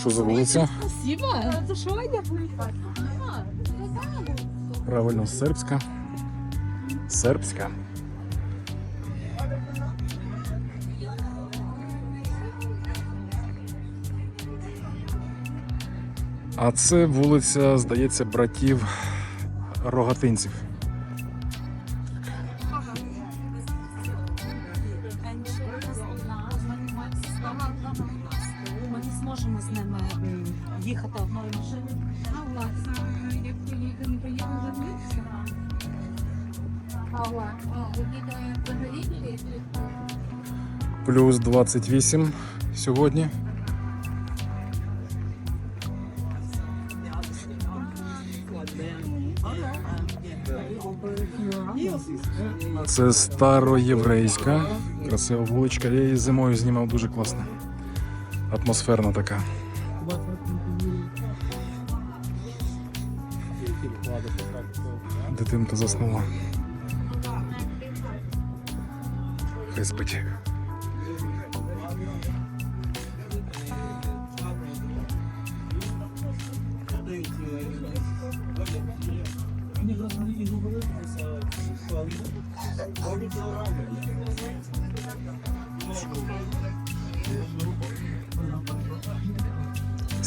Що за вулиця? Спасибо. Я Правильно, сербська. Сербська. А це вулиця, здається, братів Рогатинців. Плюс 28 сьогодні. Це староєврейська, красива вуличка. Я її зимою знімав дуже класно. Атмосферна така. Дитинка заснула. Хай спить.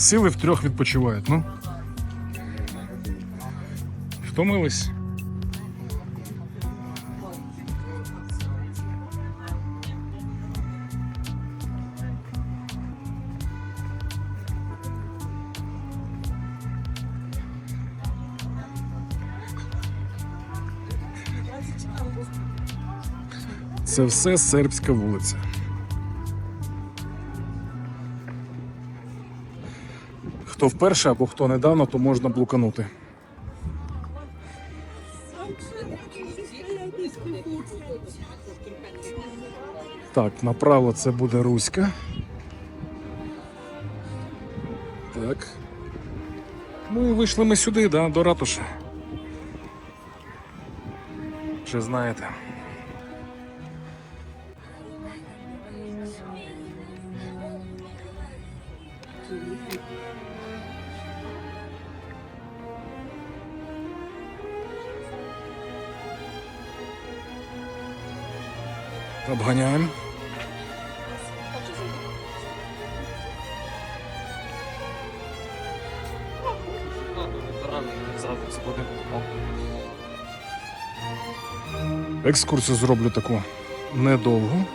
Сіли втрьох відпочивають, ну. Втомились. Це все сербська вулиця. Хто вперше або хто недавно, то можна блуканути. Так, направо це буде Руська. Так. Ну і вийшли ми сюди, да, до ратуші. Вже знаєте. Обганяємо. Екскурсію зроблю таку недовгу.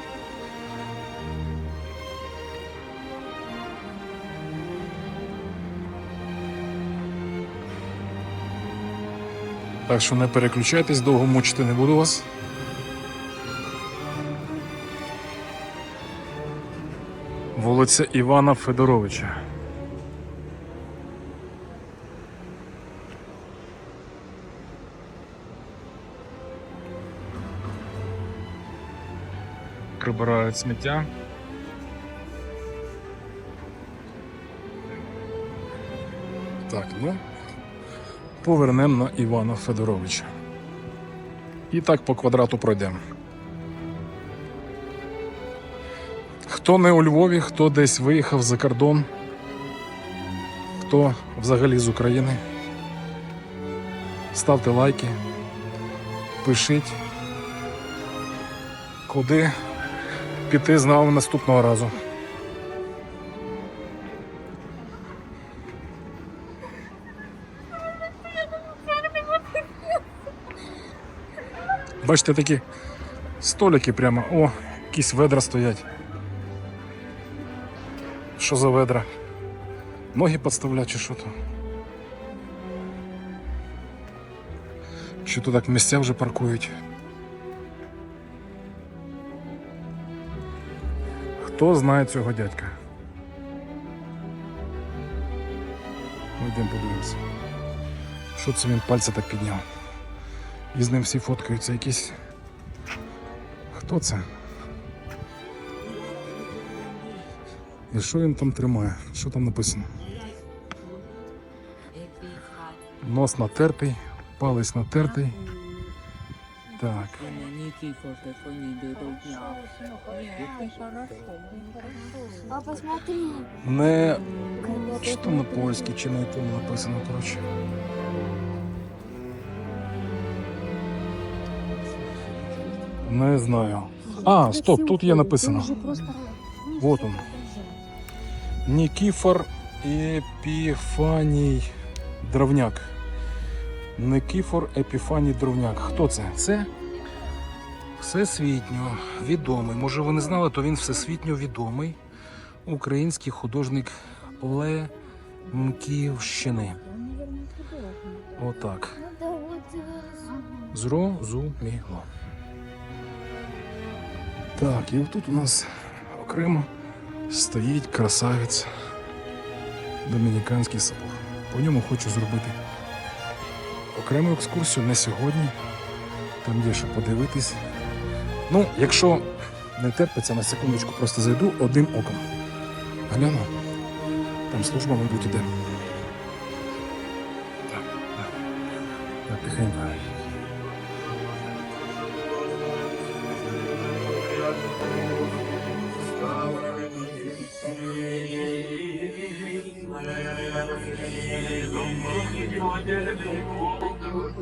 Так що не переключайтесь, довго мучити не буду вас. Вулиця Івана Федоровича. Прибирають сміття. Так, ну, повернемо на Івана Федоровича. І так по квадрату пройдемо. Хто не у Львові, хто десь виїхав за кордон, хто взагалі з України, ставте лайки, пишіть, куди піти з нами наступного разу. Бачите, такі столики прямо, о, якісь ведра стоять. Що за ведра? Ноги підставлять чи що то? Чи то так місця вже паркують? Хто знає цього дядька? Ну, йдемо подивимося. Що це він пальця так підняв? І з ним всі фоткаються якісь Хто це? І що він там тримає? Що там написано? Нос натертий, палець натертий. Так. А посмотри. Не чи то на польській, чи на тому написано, коротше. Не знаю. А, стоп, тут є написано. Вот он. Нікіфор Епіфаній Дровняк. Никіфор Епіфаній Дровняк. Хто це? Це всесвітньо відомий. Може, ви не знали, то він всесвітньо відомий український художник Лемківщини. Отак. Зрозуміло. Так, і тут у нас окремо стоїть красавець Домініканський собор. По ньому хочу зробити окрему екскурсію не сьогодні. Там є що подивитись. Ну, якщо не терпиться, на секундочку просто зайду одним оком. Гляну. Там служба, мабуть, іде. Так, так. Так, тихенько. Thank you.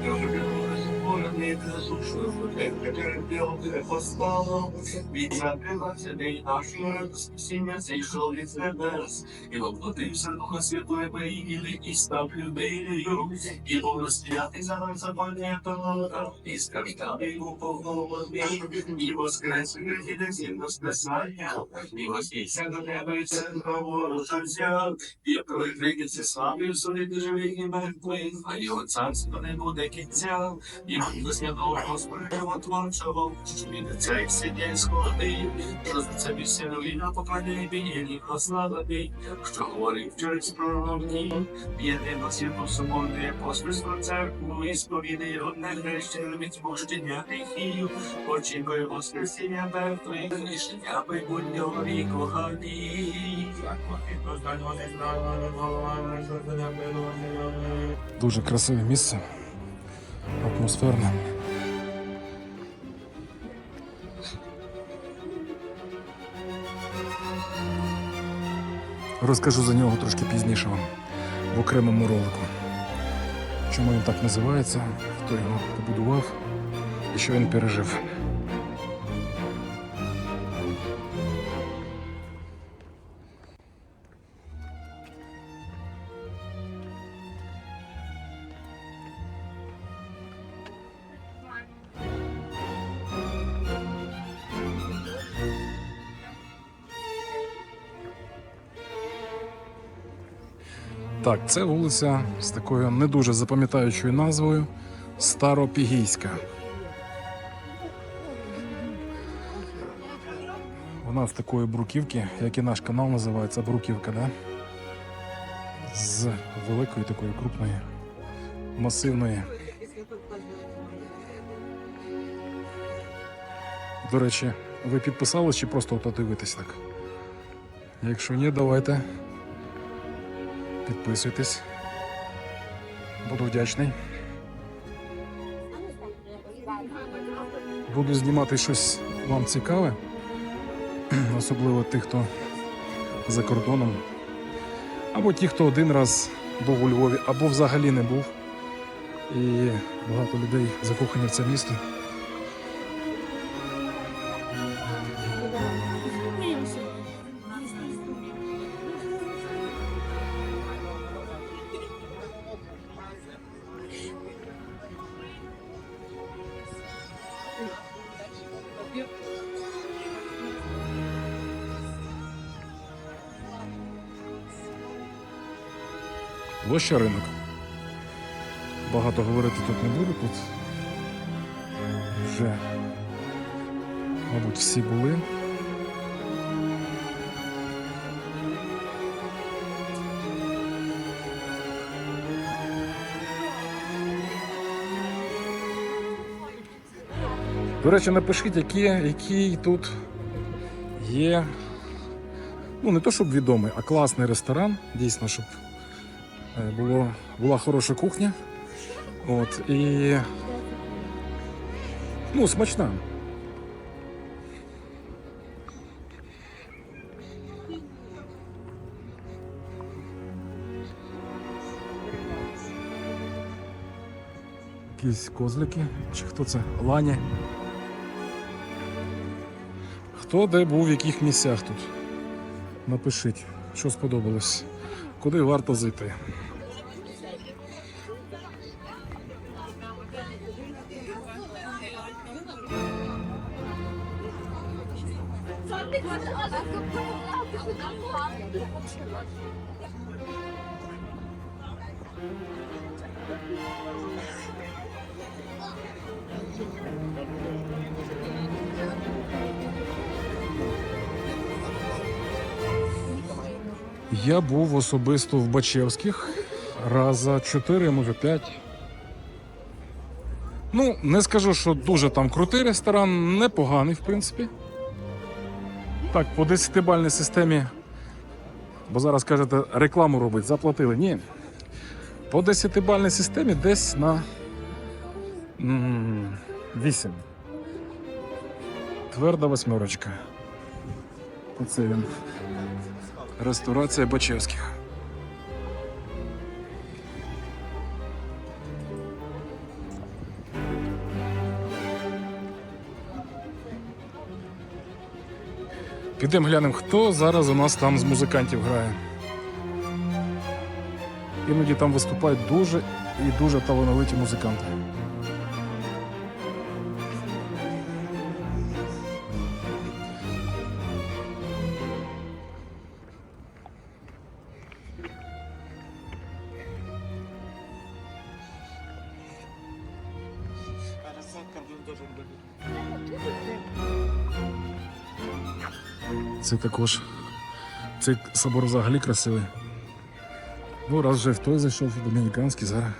Those Бога відданого. Любові душу, тебе постало. Від закривався день нашого спасіння, зійшов від небес. І воплотився Духа Святої приїли, і став людиною. І був розп'ятий за нас запам'ятав, і страждав йому повноводний. І воскрес від зімно спасання. І вознісся до неба і центра ворожа взяв. І прикриється славою судити живих і мертвих, а його царство не буде кінця. І святого Господа животворчого, що від цей сидять сходи, що за це бісінові на покладі білі прославлений, що говорив через пророки, єдино святу соборну апостольську церкву, і сповідає одне хрещення від змущення гріхів, очікує воскресіння мертвих, рішення майбутнього віку гарні. Дуже красиве місце. Атмосферне. Розкажу за нього трошки пізніше вам в окремому ролику. Чому він так називається, хто його побудував і що він пережив. Так, це вулиця з такою не дуже запам'ятаючою назвою Старопігійська. Вона з такої бруківки, як і наш канал називається бруківка, да? З великої такої крупної, масивної. До речі, ви підписались чи просто дивитесь так? Якщо ні, давайте. Підписуйтесь. Буду вдячний. Буду знімати щось вам цікаве, особливо тих, хто за кордоном, або ті, хто один раз був у Львові, або взагалі не був. І багато людей закохані в це місто. Площа ринок. Багато говорити тут не буду. Тут вже, мабуть, всі були. До речі, напишіть, які, який тут є. Ну, не то, щоб відомий, а класний ресторан. Дійсно, щоб було, була хороша кухня. От, і. Ну, смачна. Якісь козлики, чи хто це? Лані. Хто де був, в яких місцях тут? Напишіть, що сподобалось, куди варто зайти. Я був особисто в Бачевських раза 4, може 5. Ну, не скажу, що дуже там крутий ресторан, непоганий, в принципі. Так, по 10-бальній системі, бо зараз кажете, рекламу робить, заплатили. Ні. По 10-бальній системі десь на 8. Тверда восьмерочка. Оце він. Ресторація Бачевських. Підемо глянемо, хто зараз у нас там з музикантів грає. Іноді там виступають дуже і дуже талановиті музиканти. Це також цей собор взагалі красивий. Ну, раз вже в той зайшов домініканський, зараз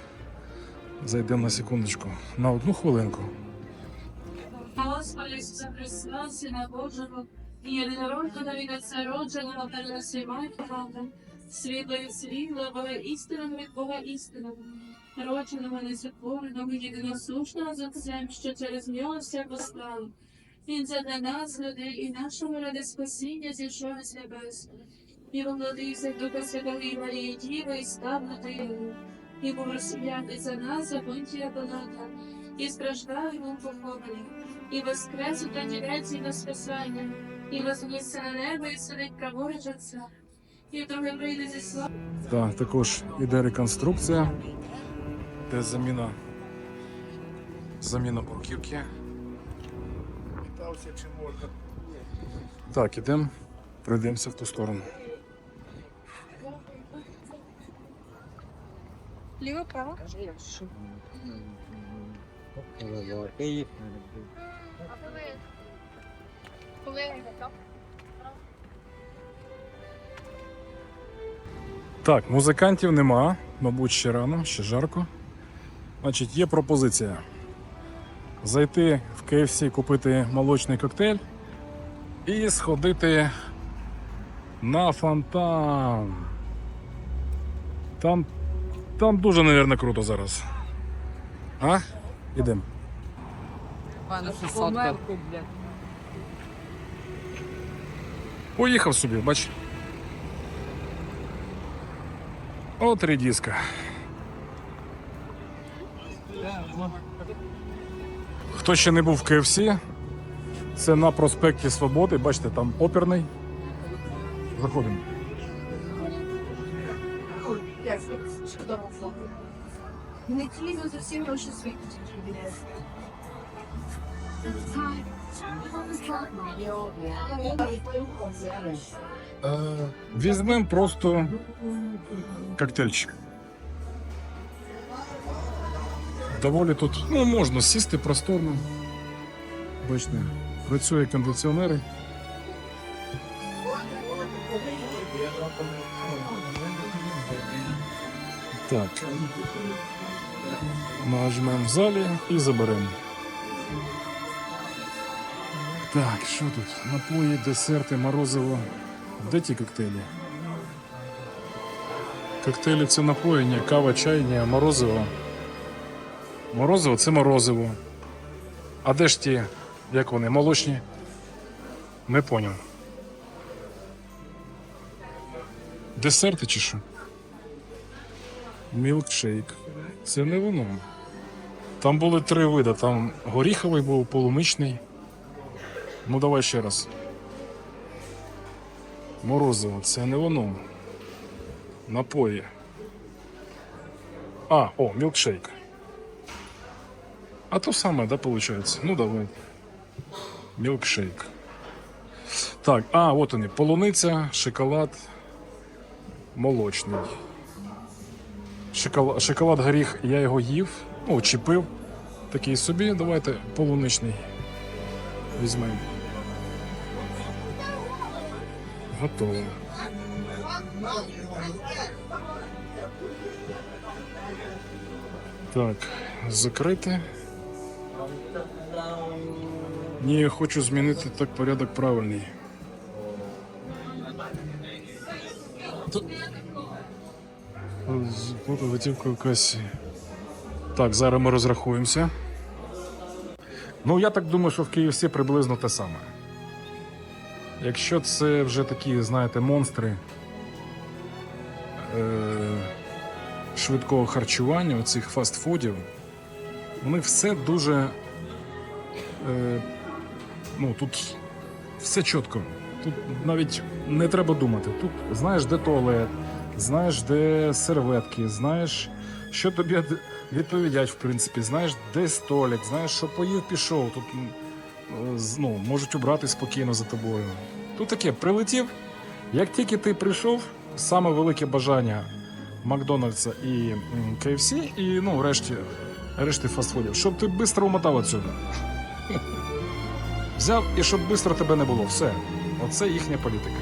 зайдемо на секундочку. На одну хвилинку. Господи Ісуса Христа, Сина Божого, і єдинородного від Отця родженого та несвіматого, світло і світло, Бога істинного від Бога істинного, родженого, несотвореного, єдиносушного з Отцем, що через нього все постало. Він задля нас, людей, і нашого ради спасіння зійшов із небес. І владився Духа Святого і Марії Діви, і став людиною. І був розсм'ятий за нас, за Понтія Пилата, і страждав і був і воскрес у третій день на спасання, і вознісся на небо, і сидить праворуч Отця. І вдруге прийде зі славою. Так, також іде реконструкція, де заміна, заміна бурківки. Так, ідемо, пройдемося в ту сторону. Ліво, право. Так, музикантів нема, мабуть, ще рано, ще жарко. Значить, є пропозиція. Зайти в KFC, купити молочний коктейль і сходити на фонтан. Там, там дуже, мабуть, круто зараз. А? Ідемо. Поїхав собі, бач. От рідіска. Хто ще не був в KFC, це на проспекті Свободи, бачите, там оперний. Заходимо. Не гроші світу. Візьмемо просто коктейльчик. Доволі тут ну, можна сісти просторно. Бачите, працює кондиціонери. Так. Нажмемо в залі і заберемо. Так, що тут? Напої, десерти, морозиво. Де ті коктейлі? Коктейлі це напої, ні, кава, чай, ні, морозиво. Морозиво це морозиво. А де ж ті, як вони, молочні? Не поняв. Десерти чи що? Мілкшейк. Це не воно. Там були три види. Там горіховий був, полуничний. Ну давай ще раз. Морозиво, це не воно. Напої. А, о, мілкшейк. А то саме, да, виходить? Ну давай. Мілкшейк. Так, а, от вони. Полуниця, шоколад, молочний. Шоколад, шоколад горіх, я його їв, ну, чіпив. Такий собі, давайте полуничний. Візьмемо. Готово. Так, закрити. Ні, я хочу змінити так порядок правильний. Т- З- Тут готівка касі. Так, зараз ми розрахуємося. Ну, я так думаю, що в KFC приблизно те саме. Якщо це вже такі, знаєте, монстри е- швидкого харчування, оцих фастфудів, у них все дуже. Е- ну, тут все чітко. Тут навіть не треба думати. Тут знаєш, де туалет, знаєш, де серветки, знаєш, що тобі відповідять, в принципі, знаєш, де столик, знаєш, що поїв, пішов. Тут ну, можуть убрати спокійно за тобою. Тут таке, прилетів. Як тільки ти прийшов, саме велике бажання Макдональдса і KFC, і ну, решті, решти фастфудів, щоб ти швидко умотав отсюди. Взяв і щоб швидко тебе не було. Все. Оце їхня політика.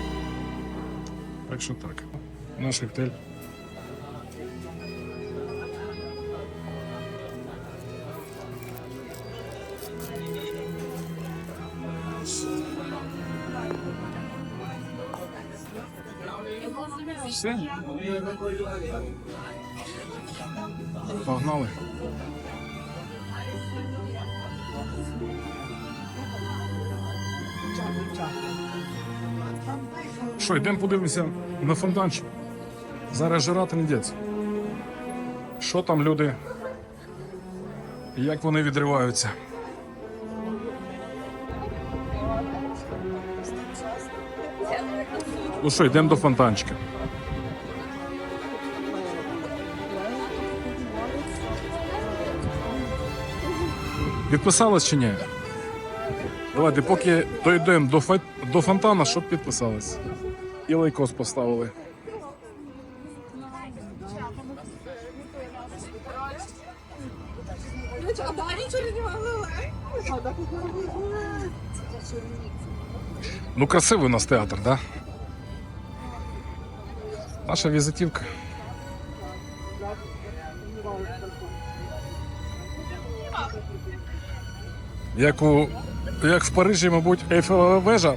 Так що так. Наш коктейль. Все. Погнали. Що, йдемо подивимося на фонтанчик. Зараз жара трендець. Що там люди? Як вони відриваються? Ну що, йдемо до фонтанчика. Підписалась чи ні? Давайте, поки дійдемо до, фа- до фонтана, щоб підписались. І лайкос поставили. Ну, красивий у нас театр, да? Наша візитівка. Як, у, як в Парижі, мабуть, Ейфелева вежа,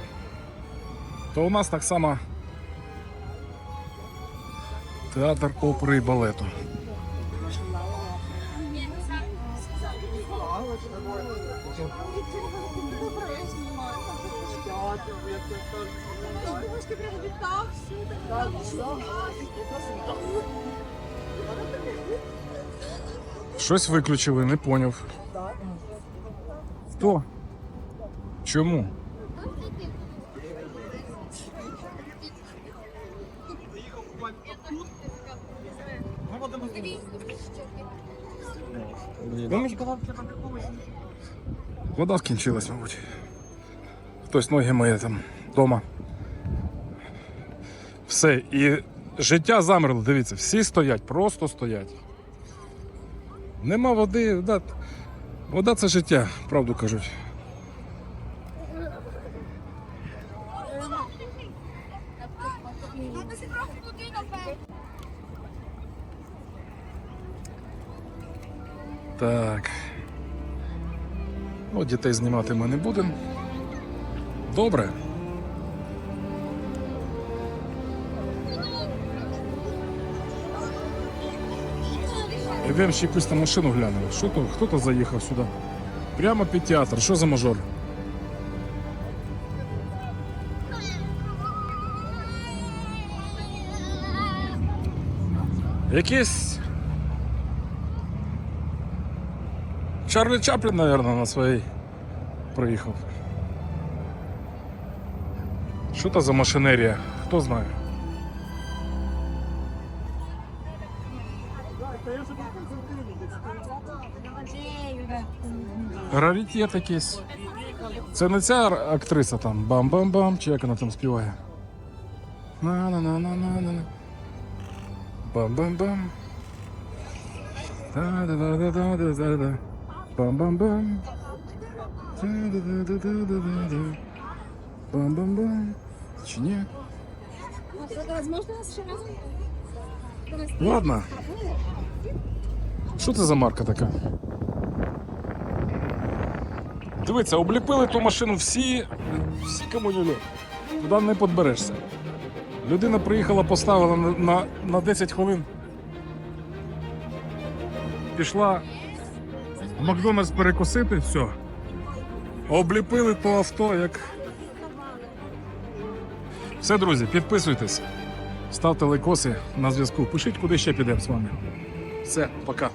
то у нас так само театр опери і балету. Щось виключили, не поняв. Хто? Чому? Вода скінчилась, мабуть. Хтось ноги миє там вдома. Все, і життя замерло, дивіться, всі стоять, просто стоять. Нема води, вода, вода це життя, правду кажуть. Так. Ну, дітей знімати ми не будемо. Добре. Йдемо ще якусь там машину глянемо. Що то? Хто то заїхав сюди? Прямо під театр. Що за мажор? Якийсь. Чарлі Чаплін, мабуть, на своїй приїхав. Що то за машинерія? Хто знає? Раритет якийсь. Це не ця актриса там бам-бам-бам, чи як вона там співає. На-на-на-на-на-на. Бам-бам-бам. Да-да-да-да-да-да-да. Бам-бам-бам. Да-да-да-да-да-да-да. Бам-бам-бам. Чи ні? Ладно. Що це за марка така? Дивіться, обліпили ту машину всі, всі кому не льо. Туди не подберешся. Людина приїхала, поставила на, на, на 10 хвилин. Пішла в Макдональдс перекусити, все. Обліпили то авто, як. Все, друзі, підписуйтесь, ставте лайкоси на зв'язку. Пишіть, куди ще підемо з вами. Все, пока.